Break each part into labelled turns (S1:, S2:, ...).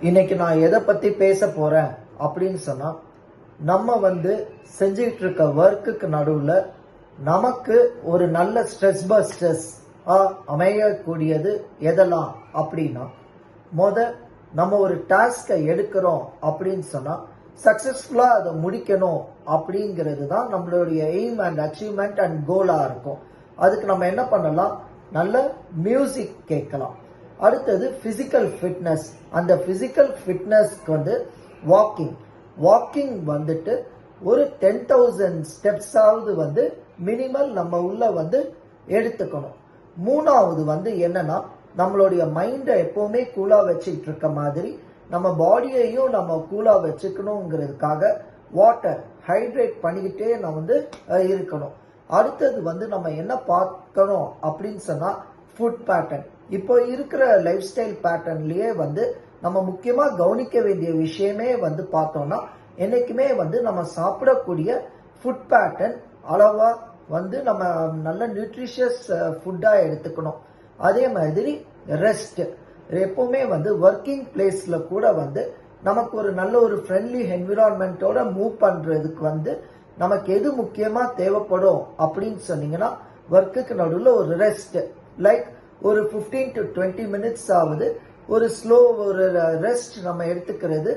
S1: இன்னைக்கு நான் எதை பத்தி பேச போறேன் அப்படின்னு சொன்னா நம்ம வந்து செஞ்சுக்கிட்டு இருக்க ஒர்க்குக்கு நடுவுல நமக்கு ஒரு நல்ல ஸ்ட்ரெஸ் பஸ்டர்ஸ் அமையக்கூடியது எதெல்லாம் அப்படின்னா முத நம்ம ஒரு டாஸ்கை எடுக்கிறோம் அப்படின்னு சொன்னா சக்சஸ்ஃபுல்லா அதை முடிக்கணும் அப்படிங்கிறது தான் நம்மளுடைய எய்ம் அண்ட் அச்சீவ்மெண்ட் அண்ட் கோலா இருக்கும். அதுக்கு நம்ம என்ன பண்ணலாம்? நல்ல மியூசிக் கேட்கலாம். அடுத்தது ஃபிசிக்கல் ஃபிட்னஸ் அந்த ஃபிசிக்கல் ஃபிட்னஸ்க்கு வந்து வாக்கிங் வாக்கிங் வந்துட்டு ஒரு டென் தௌசண்ட் ஸ்டெப்ஸாவது வந்து மினிமல் நம்ம உள்ள வந்து எடுத்துக்கணும். மூணாவது வந்து என்னன்னா நம்மளுடைய மைண்டை எப்போவுமே கூலாக வச்சுக்கிட்டு இருக்க மாதிரி நம்ம பாடியையும் நம்ம கூலாக வச்சுக்கணுங்கிறதுக்காக வாட்டர் ஹைட்ரேட் பண்ணிக்கிட்டே நம்ம வந்து இருக்கணும். அடுத்தது வந்து நம்ம என்ன பார்க்கணும் அப்படின்னு சொன்னால் ஃபுட் பேட்டர்ன் இப்போ இருக்கிற லைஃப் ஸ்டைல் பேட்டர்ன்லயே வந்து நம்ம முக்கியமாக கவனிக்க வேண்டிய விஷயமே வந்து பார்த்தோம்னா என்னைக்குமே வந்து நம்ம சாப்பிடக்கூடிய ஃபுட் பேட்டர்ன் அளவாக வந்து நம்ம நல்ல நியூட்ரிஷியஸ் ஃபுட்டாக எடுத்துக்கணும். அதே மாதிரி ரெஸ்ட் எப்பவுமே வந்து ஒர்க்கிங் பிளேஸில் கூட வந்து நமக்கு ஒரு நல்ல ஒரு ஃப்ரெண்ட்லி என்விரான்மெண்ட்டோட மூவ் பண்ணுறதுக்கு வந்து நமக்கு எது முக்கியமாக தேவைப்படும் அப்படின்னு சொன்னீங்கன்னா ஒர்க்குக்கு நடுவில் ஒரு ரெஸ்ட் லைக் ஒரு 15 டு டுவெண்ட்டி மினிட்ஸ் ஆகுது. ஒரு ஸ்லோ ஒரு ரெஸ்ட் நம்ம எடுத்துக்கிறது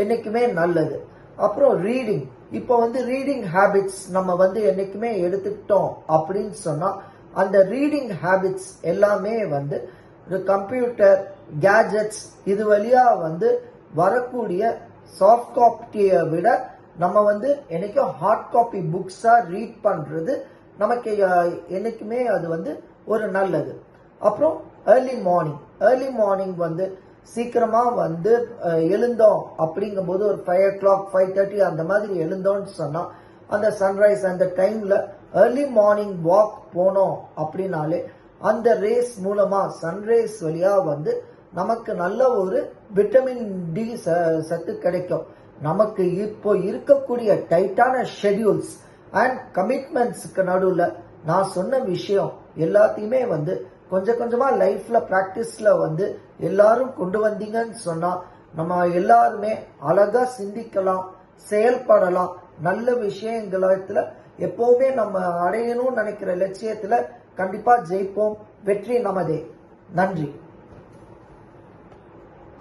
S1: என்றைக்குமே நல்லது. அப்புறம் ரீடிங் இப்போ வந்து ரீடிங் ஹேபிட்ஸ் நம்ம வந்து என்னைக்குமே எடுத்துக்கிட்டோம் அப்படின்னு சொன்னால் அந்த ரீடிங் ஹேபிட்ஸ் எல்லாமே வந்து கம்ப்யூட்டர் கேஜெட்ஸ் இது வழியாக வந்து வரக்கூடிய சாஃப்ட் காப்பியை விட நம்ம வந்து என்னைக்கும் ஹார்ட் காப்பி புக்ஸாக ரீட் பண்ணுறது நமக்கு என்றைக்குமே அது வந்து ஒரு நல்லது. அப்புறம் ஏர்லி மார்னிங் ஏர்லி மார்னிங் வந்து சீக்கிரமாக வந்து எழுந்தோம் அப்படிங்கும்போது ஒரு five o'clock five thirty அந்த மாதிரி எழுந்தோம்னு சொன்னால் அந்த சன்ரைஸ் அந்த டைமில் ஏர்லி மார்னிங் வாக் போனோம் அப்படின்னாலே அந்த ரேஸ் மூலமாக சன்ரைஸ் வழியாக வந்து நமக்கு நல்ல ஒரு விட்டமின் டி சத்து கிடைக்கும். நமக்கு இப்போ இருக்கக்கூடிய டைட்டான ஷெட்யூல்ஸ் அண்ட் கமிட்மெண்ட்ஸுக்கு நடுவில் நான் சொன்ன விஷயம் எல்லாத்தையுமே வந்து கொஞ்சம் கொஞ்சமாக லைஃப்பில் ப்ராக்டிஸில் வந்து எல்லாரும் கொண்டு வந்தீங்கன்னு சொன்னால் நம்ம எல்லாருமே அழகாக சிந்திக்கலாம் செயல்படலாம். நல்ல விஷயங்களத்தில் எப்போவுமே நம்ம அடையணும்னு நினைக்கிற லட்சியத்தில் கண்டிப்பாக ஜெயிப்போம். வெற்றி நமதே. நன்றி.